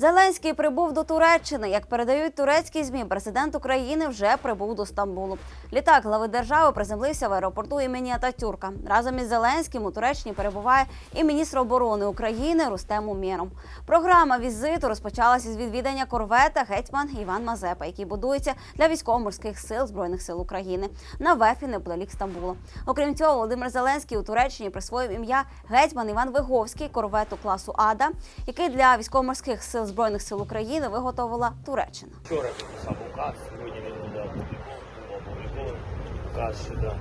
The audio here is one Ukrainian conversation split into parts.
Зеленський прибув до Туреччини. Як передають турецькі змі, президент України вже прибув до Стамбулу. Літак глави держави приземлився в аеропорту імені Ататюрка. Разом із Зеленським у Туреччині перебуває і міністр оборони України Рустем Умєров. Програма візиту розпочалася з відвідання корвета гетьман Іван Мазепа, який будується для військово-морських сил збройних сил України на вефі неподалік Стамбула. Окрім цього, Володимир Зеленський у Туреччині присвоїв ім'я гетьман Іван Виговський корвету класу Ада, який для військово-морських сил збройних сил України виготовила Туреччина. Вчора підписав указ, сьогодні він буде опублікований, указ щодо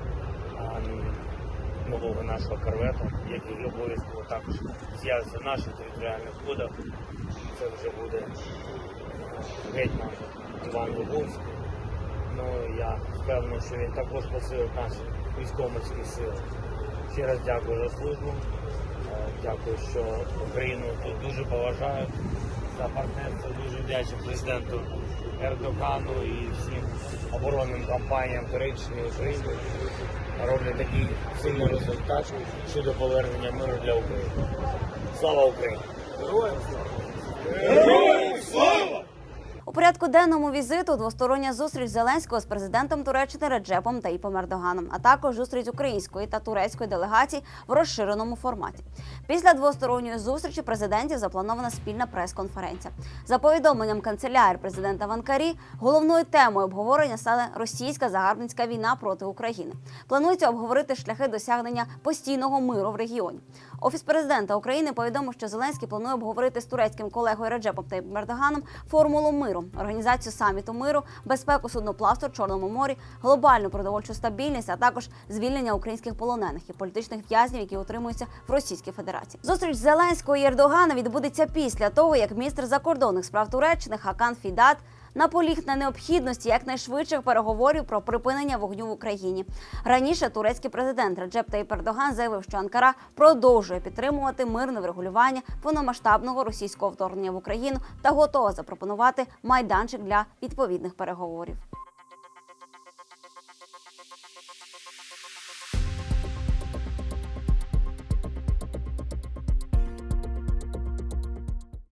нового нашого корвету, який обов'язково також з'явиться в наших територіальних водах. Це вже буде гетьман Іван Луговський. Ну, я впевнений, що він також посилить наші військово-морські сили. Ще раз дякую за службу. Е, Дякую, що Україну тут дуже поважають за партнерство. Дуже вдячний президенту Ердогану і всім оборонним компаніям Туреччини України. Роблять такий сильний результат щодо повернення миру для України. Слава Україні! У порядку денному візиту двостороння зустріч Зеленського з президентом Туреччини Реджепом Таїпом Ердоганом, а також зустріч української та турецької делегацій в розширеному форматі. Після двосторонньої зустрічі президентів запланована спільна прес-конференція. За повідомленням канцелярії президента в Анкарі, головною темою обговорення стане російська загарбницька війна проти України. Планується обговорити шляхи досягнення постійного миру в регіоні. Офіс президента України повідомив, що Зеленський планує обговорити з турецьким колегою Реджепом Таїпом Ердоганом формулу миру, організацію саміту миру, безпеку судноплавства в Чорному морі, глобальну продовольчу стабільність, а також звільнення українських полонених і політичних в'язнів, які утримуються в Російській Федерації. Зустріч Зеленського і Ердогана відбудеться після того, як міністр закордонних справ Туреччини Хакан Фідат наполіг на необхідності якнайшвидших переговорів про припинення вогню в Україні. Раніше турецький президент Реджеп Тайп Ердоган заявив, що Анкара продовжує підтримувати мирне врегулювання повномасштабного російського вторгнення в Україну та готова запропонувати майданчик для відповідних переговорів.